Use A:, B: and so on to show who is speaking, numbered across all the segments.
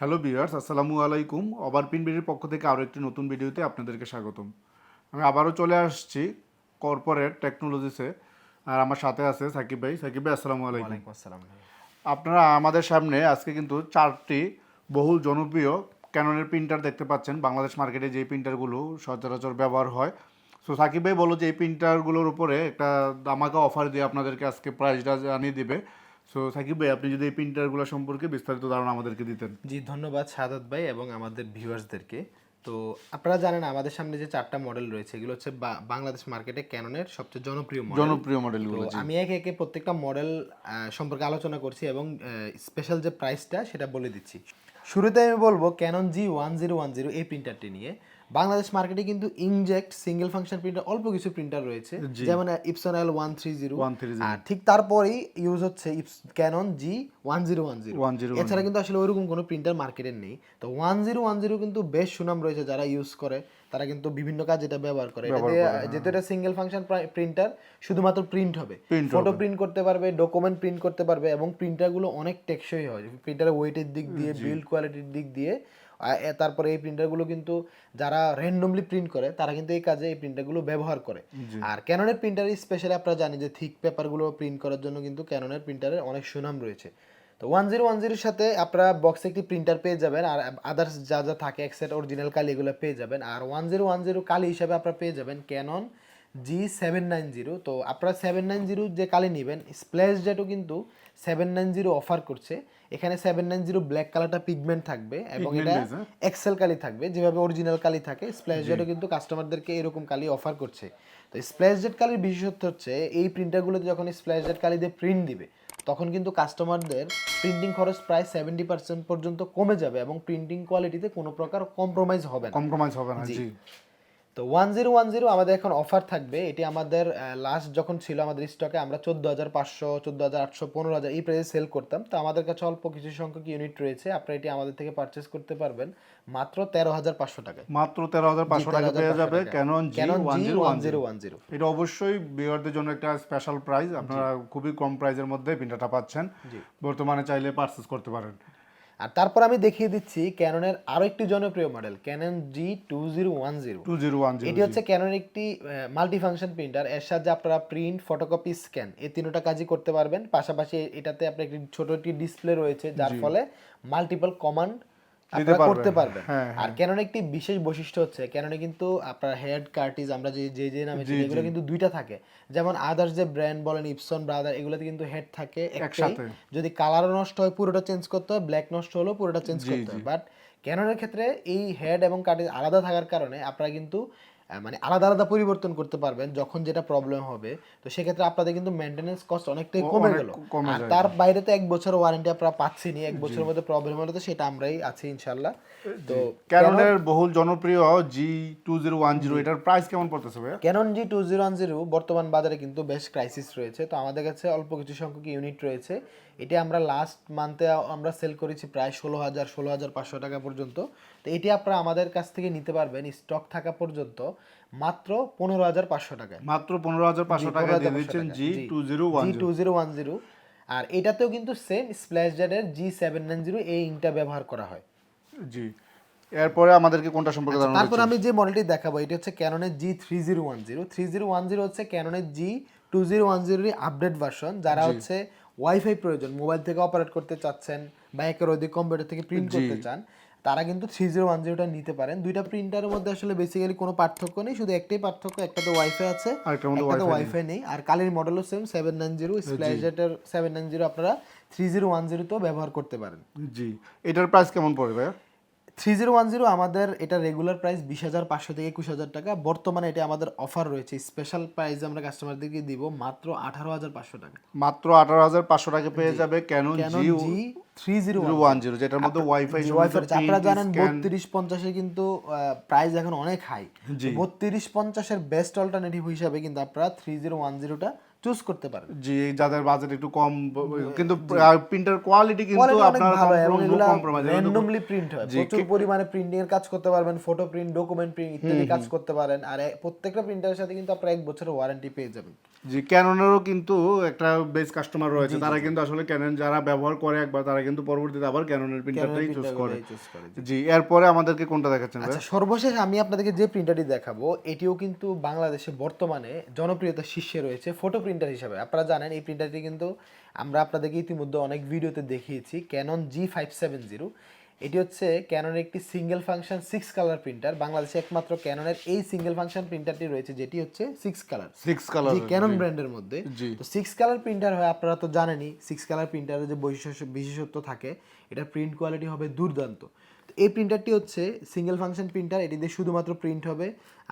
A: Hello বিয়ার্স আসসালামু আলাইকুম ওভারপিন বিডির পক্ষ থেকে আরও একটি নতুন ভিডিওতে আপনাদেরকে স্বাগতম। আমি আবারও চলে আসছি কর্পোরেট টেকনোলজিসে আর আমার সাথে আছে সাকিব ভাই। সাকিব ভাই আসসালামু আলাইকুম।
B: আসসালাম
A: আপনারা আমাদের সামনে আজকে কিন্তু চারটি বহুল জনপ্রিয় ক্যাননের প্রিন্টার দেখতে পাচ্ছেন। বাংলাদেশ মার্কেটে যে প্রিন্টারগুলো সচরাচর ব্যবহার হয়। সো সাকিব ভাই বলো যে এই প্রিন্টারগুলোর উপরে একটা দামাকা অফার দিয়ে আপনাদেরকে আজকে প্রাইসটা জানিয়ে দিবে। সো সাকিব ভাই আপনি যদি এই প্রিন্টারগুলো সম্পর্কে বিস্তারিত ধারণা আমাদেরকে দিতেন।
B: জি ধন্যবাদ সাদাত ভাই এবং আমাদের ভিউয়ার্সদেরকে। তো আপনারা জানেন আমাদের সামনে যে চারটা মডেল রয়েছে এগুলো হচ্ছে বাংলাদেশ মার্কেটে ক্যাননের সবচেয়ে জনপ্রিয় মডেল।
A: জনপ্রিয় মডেলগুলো
B: আমি একে একে প্রত্যেকটা মডেল সম্পর্কে আলোচনা করছি এবং স্পেশাল যে প্রাইসটা সেটা বলে দিচ্ছি। শুরুতে আমি বলব Canon G one zero one zero এই প্রিন্টারটি নিয়ে। বাংলাদেশ মার্কেটে কিন্তু ইনজেক্ট সিঙ্গেল ফাংশন প্রিন্টার অল্প কিছু প্রিন্টার রয়েছে। যেমন Epson L one three zero আর ঠিক তারপরেই ইউজ হচ্ছে Canon G one zero one zero
A: 101
B: এছাড়া কিন্তু আসলে ওইরকম কোনো প্রিন্টার মার্কেটে নেই। তো ওয়ান জিরো ওয়ান জিরো কিন্তু বেশ সুনাম রয়েছে যারা ইউজ করে। তারা কিন্তু বিভিন্ন কাজ এটা ব্যবহার করে। এটা যেহেতু এটা সিঙ্গেল ফাংশন প্রিন্টার শুধুমাত্র প্রিন্ট হবে। ফটো প্রিন্ট করতে পারবে ডকুমেন্ট প্রিন্ট করতে পারবে এবং প্রিন্টারগুলো অনেক টেকসই হয়। প্রিন্টারের ওয়েটের দিক দিয়ে বিল্ড কোয়ালিটির দিক দিয়ে তারপরে এই প্রিন্টারগুলো কিন্তু যারা র্যান্ডমলি প্রিন্ট করে তারা কিন্তু এই কাজে এই প্রিন্টারগুলো ব্যবহার করে। আর ক্যাননের প্রিন্টারে স্পেশালি আপনারা জানি যে থিক পেপারগুলো প্রিন্ট করার জন্য কিন্তু ক্যাননের প্রিন্টারের অনেক সুনাম রয়েছে। তো ওয়ান জিরো ওয়ান জিরোর সাথে আপনারা বক্সে একটি প্রিন্টার পেয়ে যাবেন আর আদার্স যা যা থাকে একসেট অরিজিনাল কালি এগুলো পেয়ে যাবেন। আর ওয়ান জিরো ওয়ান জিরো কালি হিসাবে আপনারা পেয়ে যাবেন Canon G seven nine zero তো আপনারা সেভেন নাইন জিরো যে কালি নেবেন স্প্ল্যাশ জেটও কিন্তু সেভেন নাইন জিরো অফার করছে। এখানে সেভেন নাইন জিরো ব্ল্যাক কালারটা পিগমেন্ট থাকবে এবং এটা? এক্সেল কালি থাকবে যেভাবে অরিজিনাল কালি থাকে স্প্ল্যাশ জেটও কিন্তু কাস্টমারদেরকে এরকম কালি অফার করছে। তো স্প্ল্যাশ জেট কালির বিশেষত্ব হচ্ছে এই প্রিন্টারগুলোতে যখন স্প্ল্যাশ জেট কালি দিয়ে প্রিন্ট দিবে তখন কিন্তু কাস্টমারদের প্রিন্টিং খরচ প্রায় সেভেন্টি পার্সেন্ট পর্যন্ত কমে যাবে এবং প্রিন্টিং কোয়ালিটিতে কোনো প্রকার কম্প্রোমাইজ হবে না।
A: কম্প্রোমাইজ হবে না জি।
B: তো ওয়ান জিরো ওয়ান জিরো আমাদের এখন অফার থাকবে। এটি আমাদের লাস্ট যখন ছিল আমাদের স্টকে আমরা চোদ্দ হাজার পাঁচশো চোদ্দ হাজার আটশো পনেরো হাজার এই প্রাইসে সেল করতাম। তো আমাদের কাছে অল্প কিছু সংখ্যক ইউনিট রয়েছে। আপনারা এটি আমাদের থেকে পারচেস করতে পারবেন। মাত্র তেরো হাজার পাঁচশো টাকায়।
A: মাত্র তেরো হাজার পাঁচশো টাকা পেয়ে যাবে। Canon G
B: Canon
A: one
B: G
A: zero
B: one zero one zero
A: এটা অবশ্যই বিয়ারদের জন্য একটা স্পেশাল প্রাইস আপনারা খুবই কম প্রাইসের মধ্যে প্রিন্টারটা পাচ্ছেন। বর্তমানে চাইলে পারচেজ করতে পারেন।
B: আর তারপর আমি দেখিয়ে দিচ্ছি ক্যাননের আরও একটি জনপ্রিয় model Canon G two zero one zero
A: two zero one zero
B: এটি হচ্ছে ক্যানন একটি মাল্টি ফাংশন প্রিন্টার এর সাহায্যে আপনারা প্রিন্ট ফটোকপি স্ক্যান এই তিনটা কাজই করতে পারবেন। পাশাপাশি এটাতে আপনার একটি ছোট একটি ডিসপ্লে রয়েছে যার ফলে মাল্টিপল কমান্ড আপনারা করতে পারবেন।
A: হ্যাঁ,
B: আর ক্যানন একটি বিশেষ বৈশিষ্ট্য হচ্ছে ক্যাননে কিন্তু আপনার হেড কার্টিজ আমরা যে যে যে নামে এগুলো কিন্তু দুইটা থাকে। যেমন আদার্স যে ব্র্যান্ড বলেন ইপসন ব্রাদার এগুলোতে কিন্তু হেড থাকে
A: একসাথে।
B: যদি কালারও নষ্ট হয় পুরোটা চেঞ্জ করতে হয় ব্ল্যাক নষ্ট হলেও পুরোটা চেঞ্জ করতে হয়। বাট ক্যাননের ক্ষেত্রে এই হেড এবং কার্টিজ আলাদা থাকার কারণে আপনারা কিন্তু মানে আলাদা আলাদা পরিবর্তন করতে পারবেন যখন যেটা প্রবলেম হবে। তো সেক্ষেত্রে আপনাদের কিন্তু মেনটেনেন্স কস্ট অনেকটাই কমে গেল। আর তার বাইরে তো এক বছর ওয়ারেন্টি আপনারা পাচ্ছেনই এক বছরের মধ্যে প্রবলেম হলে তো সেটা আমরাই আছি ইনশাল্লাহ তো
A: ক্যাননের বহুল জনপ্রিয় G two zero one zero এটার প্রাইস কেমন পড়তেছে ভাইয়া?
B: Canon G two zero one zero বর্তমান বাজারে কিন্তু বেশ ক্রাইসিস রয়েছে। তো আমাদের কাছে অল্প কিছু সংখ্যক ইউনিট রয়েছে। এটি আমরা লাস্ট মান্থে আমরা সেল করেছি প্রায় ষোলো হাজার ষোলো হাজার পাঁচশো টাকা পর্যন্ত। তো এটি আপনারা আমাদের কাছ থেকে নিতে পারবেন স্টক থাকা পর্যন্ত। মাত্র পনেরো হাজার পাঁচশো টাকায়।
A: মাত্র পনেরো হাজার পাঁচশো টাকা দিয়ে দিচ্ছেন G two zero one
B: two zero one zero. আর এটাতেও কিন্তু same splash G seven nine zero এই ইংটা ব্যবহার করা হয়।
A: জি এরপরে আমাদেরকে কোনটা সম্পর্কে জানানো
B: তারপর আমি যে মডেলটি দেখাবো এটা হচ্ছে ক্যাননের G three zero one zero. Three zero one zero হচ্ছে ক্যাননের জি টু জিরো ওয়ান জিরোর আপডেট ভার্সন যারা হচ্ছে ওয়াইফাই প্রয়োজন মোবাইল থেকে অপারেট করতে চাচ্ছেন বা একের অধিক কম্পিউটার থেকে প্রিন্ট করতে চান। তারা কিন্তু থ্রি জিরো ওয়ান জিরোটা নিতে পারেন। দুইটা প্রিন্টারের মধ্যে আসলে বেসিক্যালি কোনো পার্থক্য নেই শুধু একটাই পার্থক্য একটা তো ওয়াইফাই আছে
A: একটা তো
B: একটাতে ওয়াইফাই নেই। আর কালের মডেলও সেম সেভেন নাইন জিরো স্প্ল্যাশেটের সেভেন নাইন জিরো আপনারা থ্রি জিরো ওয়ান জিরোতেও ব্যবহার করতে পারেন।
A: জি। এটার প্রাইস কেমন পড়বে ভাইয়া?
B: থ্রি জিরো ওয়ান জিরো আমাদের এটা রেগুলার প্রাইস বিশ হাজার পাঁচশো থেকে একুশ হাজার টাকা। বর্তমানে এটা আমাদের অফার রয়েছে। স্পেশাল প্রাইস আমরা কাস্টমারদেরকে দিব মাত্র আঠারো হাজার পাঁচশো টাকা।
A: মাত্র আঠারো হাজার পাঁচশো টাকা পেয়ে যাবে
B: কেন থ্রি জিরো
A: ওয়ান জিরো যেটার মধ্যে ওয়াইফাই
B: ওয়াইফাই আপনারা জানেন বত্রিশ পঞ্চাশের কিন্তু প্রাইস এখন অনেক হাই বত্রিশ পঞ্চাশের বেস্ট অল্টারনেটিভ হিসাবে কিন্তু আপনারা থ্রি জিরো ওয়ান জিরোটা চুজ করতে পারেন
A: জি যাদের বাজেট একটু কম কিন্তু প্রিন্টার কোয়ালিটি কিন্তু আপনার
B: ভালো এবং এগুলো
A: কম্প্রোমাইজ
B: র্যান্ডমলি প্রিন্ট হয়। প্রচুর পরিমাণে প্রিন্টিং এর কাজ করতে পারবেন ফটো প্রিন্ট ডকুমেন্ট প্রিন্ট ইত্যাদি কাজ করতে পারেন। আর প্রত্যেকটা প্রিন্টারের সাথে কিন্তু আপনারা এক বছরের ওয়ারেন্টি পেয়ে যাবেন।
A: জি ক্যাননেরও কিন্তু একটা বেস কাস্টমার রয়েছে। তারা কিন্তু আসলে ক্যানন যারা ব্যবহার করে একবার তারা কিন্তু পরবর্তীতে আবার ক্যাননের প্রিন্টারটাই চুজ করে। জি। এরপরে আমাদেরকে কোনটা দেখাচ্ছেন?
B: আচ্ছা সর্বশেষ আমি আপনাদেরকে যে প্রিন্টারটি দেখাবো এটিও কিন্তু বাংলাদেশে বর্তমানে জনপ্রিয়তা শীর্ষে রয়েছে। ফটো প্রিন্টার হিসাবে। আপনারা জানেন এই প্রিন্টারটি কিন্তু আমরা আপনাদেরকে ইতিমধ্যে অনেক ভিডিওতে দেখিয়েছি Canon G five seven zero এটি হচ্ছে ক্যাননের একটি single function six colour printer বাংলাদেশে একমাত্র ক্যাননের এই সিঙ্গেল ফাংশন প্রিন্টারটি রয়েছে যেটি হচ্ছে six colour
A: six colour
B: G Canon ব্র্যান্ডের মধ্যে। তো সিক্স কালার প্রিন্টার হয় আপনারা তো জানেনই সিক্স কালার প্রিন্টারের যে বৈশিষ্ট্য বিশেষত্ব থাকে এটা প্রিন্ট কোয়ালিটি হবে দুর্দান্ত। এই প্রিন্টারটি হচ্ছে সিঙ্গেল ফাংশন প্রিন্টার এটি দিয়ে শুধুমাত্র প্রিন্ট হবে।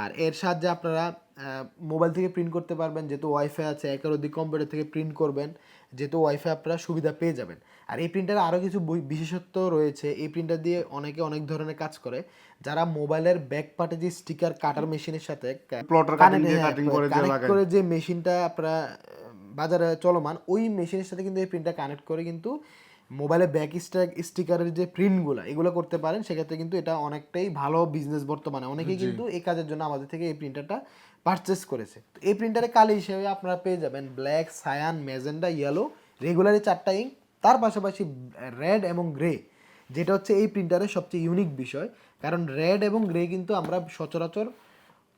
B: আর এর সাহায্যে আপনারা মোবাইল থেকে প্রিন্ট করতে পারবেন যেহেতু ওয়াইফাই আছে একের অধিক কম্পিউটার থেকে প্রিন্ট করবেন যেহেতু ওয়াইফাই আপনারা সুবিধা পেয়ে যাবেন। আর এই প্রিন্টারে আরও কিছু বিশেষত্ব রয়েছে এই প্রিন্টার দিয়ে অনেকে অনেক ধরনের কাজ করে। যারা মোবাইলের ব্যাক পার্টে যে স্টিকার কাটার মেশিনের সাথে হ্যাঁ,
A: করে যে
B: মেশিনটা আপনারা বাজারে চলমান ওই মেশিনের সাথে কিন্তু এই প্রিন্টটা কানেক্ট করে কিন্তু মোবাইলে ব্যাক স্ট্যাক স্টিকারের যে প্রিন্টগুলো এগুলো করতে পারেন সেক্ষেত্রে কিন্তু এটা অনেকটাই ভালো বিজনেস বর্তমানে। অনেকেই কিন্তু এই কাজের জন্য আমাদের থেকে এই প্রিন্টারটা পারচেস করেছে। তো এই প্রিন্টারে কালি হিসেবে আপনারা পেয়ে যাবেন ব্ল্যাক সায়ান ম্যাজেন্ডা ইয়েলো রেগুলারই চারটা ইঙ্ক তার পাশাপাশি রেড এবং গ্রে যেটা হচ্ছে এই প্রিন্টারের সবচেয়ে ইউনিক বিষয়। কারণ রেড এবং গ্রে কিন্তু আমরা সচরাচর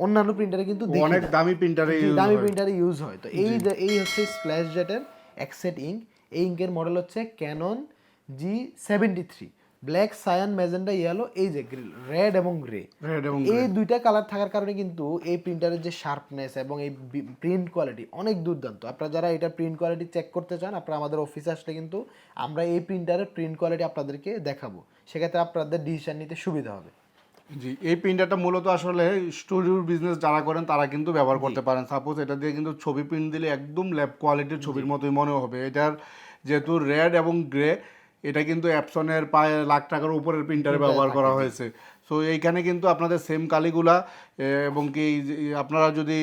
B: অন্যান্য প্রিন্টারে কিন্তু
A: অনেক দামি প্রিন্টারে
B: দামি প্রিন্টারে ইউজ হয়। তো এই এই হচ্ছে স্প্ল্যাশ জেটের এক্সেট ইঙ্ক এই ইঙ্কের মডেল হচ্ছে Canon G seventy three black cyan magenta yellow এই যে রেড এবং গ্রে
A: রেড এবং
B: এই দুইটা কালার থাকার কারণে কিন্তু এই প্রিন্টারের যে শার্পনেস এবং এই প্রিন্ট কোয়ালিটি অনেক দুর্দান্ত। আপনারা যারা এটা প্রিন্ট কোয়ালিটি চেক করতে চান আপনারা আমাদের অফিসে আসলে কিন্তু আমরা এই প্রিন্টারের প্রিন্ট কোয়ালিটি আপনাদেরকে দেখাবো। সেক্ষেত্রে আপনাদের ডিসিশন নিতে সুবিধা হবে।
A: জি এই প্রিন্টারটা মূলত আসলে স্টুডিওর বিজনেস যারা করেন তারা কিন্তু ব্যবহার করতে পারেন। সাপোজ এটা দিয়ে কিন্তু ছবি প্রিন্ট দিলে একদম ল্যাব কোয়ালিটির ছবির মতোই মনে হবে। এটার যেহেতু রেড এবং গ্রে এটা কিন্তু অ্যাপসনের প্রায় লাখ টাকার উপরের প্রিন্টারে ব্যবহার করা হয়েছে। সো এইখানে কিন্তু আপনাদের সেম কালিগুলা এবং কি আপনারা যদি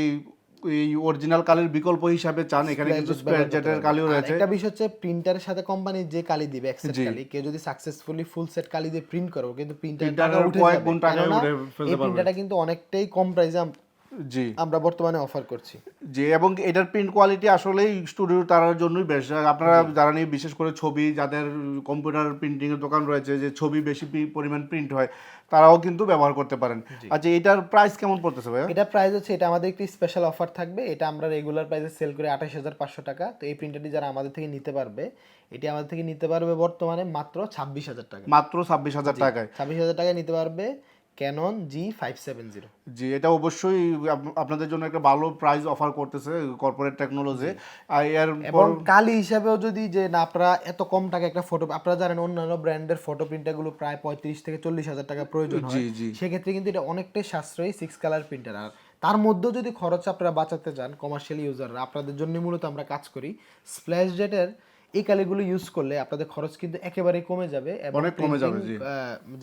A: এই অরিজিনাল কালির বিকল্প হিসাবে চান এখানে কিন্তু জেটের কালিও রয়েছে।
B: একটা বিষয় হচ্ছে প্রিন্টারের সাথে কোম্পানি যে কালি দিবে এক্সেট কালি কেউ যদি সাকসেসফুলি ফুল সেট কালি দিয়ে প্রিন্ট করো কিন্তু প্রিন্টার টাকা উঠে যাবে। এই প্রিন্টারটা কিন্তু অনেকটাই কম প্রাইসে
A: জি।
B: আমরা বর্তমানে অফার করছি।
A: যে এবং এটার প্রিন্ট কোয়ালিটি আসলেই স্টুডিও তার জন্যই বেশ আপনারা যারা নিয়ে বিশেষ করে ছবি যাদের কম্পিউটার প্রিন্টিংয়ের দোকান রয়েছে যে ছবি বেশি পরিমাণ প্রিন্ট হয় তারাও কিন্তু ব্যবহার করতে পারেন। আচ্ছা এটার প্রাইস কেমন পড়তেছে ভাইয়া?
B: এটা প্রাইস হচ্ছে এটা আমাদের একটি স্পেশাল অফার থাকবে। এটা আমরা রেগুলার প্রাইসে সেল করে আঠাশ হাজার পাঁচশো টাকা। তো এই প্রিন্টারটি যারা আমাদের থেকে নিতে পারবে এটি আমাদের থেকে নিতে পারবে বর্তমানে মাত্র ছাব্বিশ হাজার টাকা।
A: মাত্র ছাব্বিশ হাজার টাকায়।
B: ছাব্বিশ হাজার টাকায় নিতে পারবে। Canon G five seven zero
A: G এটা অবশ্যই আপনাদের জন্য একটা ভালো প্রাইস অফার করতেছে কর্পোরেট টেকনোলজি আর এর
B: এবং কালি হিসাবেও যদি যে না আপনারা এত কম টাকা একটা ফটো আপনারা জানেন অন্যান্য ব্র্যান্ডের ফটো প্রিন্টারগুলো প্রায় পঁয়ত্রিশ থেকে চল্লিশ হাজার টাকা প্রয়োজন হয়।
A: জি, জি।
B: সেক্ষেত্রে কিন্তু এটা অনেকটাই সাশ্রয়ী সিক্স কালার প্রিন্টার আর তার মধ্যেও যদি খরচ আপনারা বাঁচাতে চান কমার্শিয়াল ইউজাররা আপনাদের জন্য মূলত আমরা কাজ করি। স্প্ল্যাশ জেটের এই কালিগুলো ইউজ করলে আপনাদের খরচ কিন্তু একেবারেই কমে যাবে
A: অনেক কমে যাবে, জি।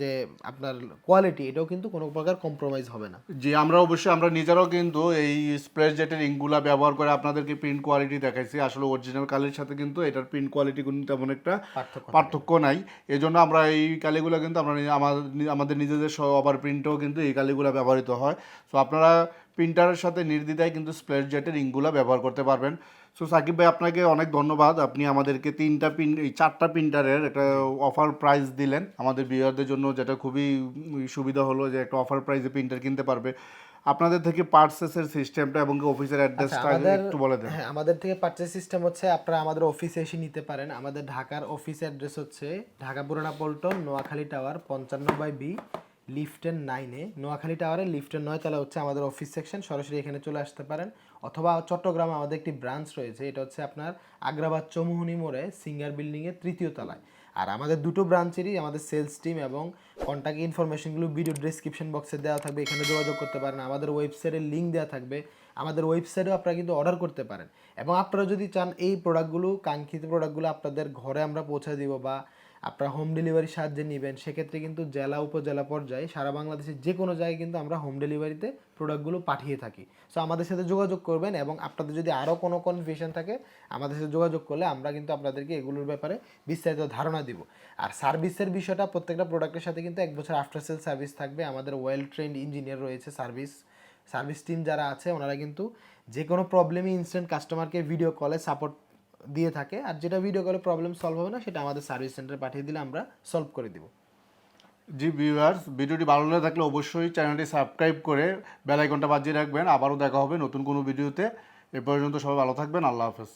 B: যে আপনার কোয়ালিটি এটাও কিন্তু কোনো প্রকার কম্প্রোমাইজ হবে না।
A: জি আমরা অবশ্যই আমরা নিজেরাও কিন্তু এই স্প্রেস জেটের ইঙ্কগুলা ব্যবহার করে আপনাদেরকে প্রিন্ট কোয়ালিটি দেখাইছি। আসলে অরিজিনাল কালির সাথে কিন্তু এটার প্রিন্ট কোয়ালিটি কিন্তু তেমন একটা
B: পার্থক্য
A: নাই। এই জন্য আমরা এই কালিগুলো কিন্তু আমরা আমাদের নিজেদের ওভার প্রিন্টেও কিন্তু এই কালিগুলো ব্যবহৃত হয়। সো আপনারা প্রিন্টারের সাথে নির্দ্বিধায় কিন্তু স্প্লেশ জেটের ইঙ্কগুলো ব্যবহার করতে পারবেন। সো সাকিব ভাই আপনাকে অনেক ধন্যবাদ। আপনি আমাদেরকে তিনটা পিন এই চারটা প্রিন্টারের একটা অফার প্রাইস দিলেন। আমাদের বিয়ারদের জন্য যেটা খুবই সুবিধা হলো যে একটা অফার প্রাইসে প্রিন্টার কিনতে পারবে। আপনাদের থেকে পার্সেসের সিস্টেমটা এবং অফিসের অ্যাড্রেসটা
B: আচ্ছা, আমাদের
A: একটু বলে দেন।
B: হ্যাঁ আমাদের থেকে পারচেজ সিস্টেম হচ্ছে আপনারা আমাদের অফিসে এসে নিতে পারেন। আমাদের ঢাকার অফিস অ্যাড্রেস হচ্ছে ঢাকা পুরানা পল্টন নোয়াখালী টাওয়ার পঞ্চান্ন বাই বি লিফটেন নাইনে নোয়াখালী টাওয়ারে লিফটেন নয় তাহলে হচ্ছে আমাদের অফিস সেকশন সরাসরি এখানে চলে আসতে পারেন। অথবা চট্টগ্রামে আমাদের একটি ব্রাঞ্চ রয়েছে, এটা হচ্ছে আপনার আগ্রাবাদ চৌমুহনী মোড়ে সিঙ্গার বিল্ডিংয়ের তৃতীয় তলায়। আর আমাদের দুটো ব্রাঞ্চেরই আমাদের সেলস টিম এবং কন্ট্যাক্ট ইনফরমেশনগুলো ভিডিও ডেসক্রিপশন বক্সে দেওয়া থাকবে, এখানে যোগাযোগ করতে পারেন। আমাদের ওয়েবসাইটের লিঙ্ক দেওয়া থাকবে। আমাদের ওয়েবসাইটেও আপনারা কিন্তু অর্ডার করতে পারেন। এবং আপনারা যদি চান এই প্রোডাক্টগুলো কাঙ্ক্ষিত প্রোডাক্টগুলো আপনাদের ঘরে আমরা পৌঁছে দিব বা আপনারা হোম ডেলিভারির সাহায্যে নেবেন, সেক্ষেত্রে কিন্তু জেলা, উপজেলা পর্যায়ে সারা বাংলাদেশের যে কোনো জায়গায় কিন্তু আমরা হোম ডেলিভারিতে প্রোডাক্টগুলো পাঠিয়ে থাকি। সো আমাদের সাথে যোগাযোগ করবেন এবং আপনাদের যদি আরও কোনো কনফিউশন থাকে, আমাদের সাথে যোগাযোগ করলে আমরা কিন্তু আপনাদেরকে এগুলোর ব্যাপারে বিস্তারিত ধারণা দিব। আর সার্ভিসের বিষয়টা প্রত্যেকটা প্রোডাক্টের সাথে কিন্তু এক বছর আফটার সেল সার্ভিস থাকবে। আমাদের ওয়েল ট্রেন্ড ইঞ্জিনিয়ার রয়েছে সার্ভিস সার্ভিস টিম যারা আছে, ওনারা কিন্তু যে কোনো প্রবলেমই ইনস্ট্যান্ট কাস্টমারকে ভিডিও কলে সাপোর্ট দিয়ে থাকে আর যেটা ভিডিও কলে প্রবলেম সলভ হবে না, সেটা আমাদের সার্ভিস সেন্টারে পাঠিয়ে দিলে আমরা সলভ করে দিব।
A: জি ভিউয়ার্স ভিডিওটি ভালো লাগে থাকলে অবশ্যই চ্যানেলটি সাবস্ক্রাইব করে বেল আইকনটা বাজিয়ে রাখবেন। আবারও দেখা হবে নতুন কোনো ভিডিওতে এ পর্যন্ত সবাই ভালো থাকবেন, আল্লাহ হাফেজ।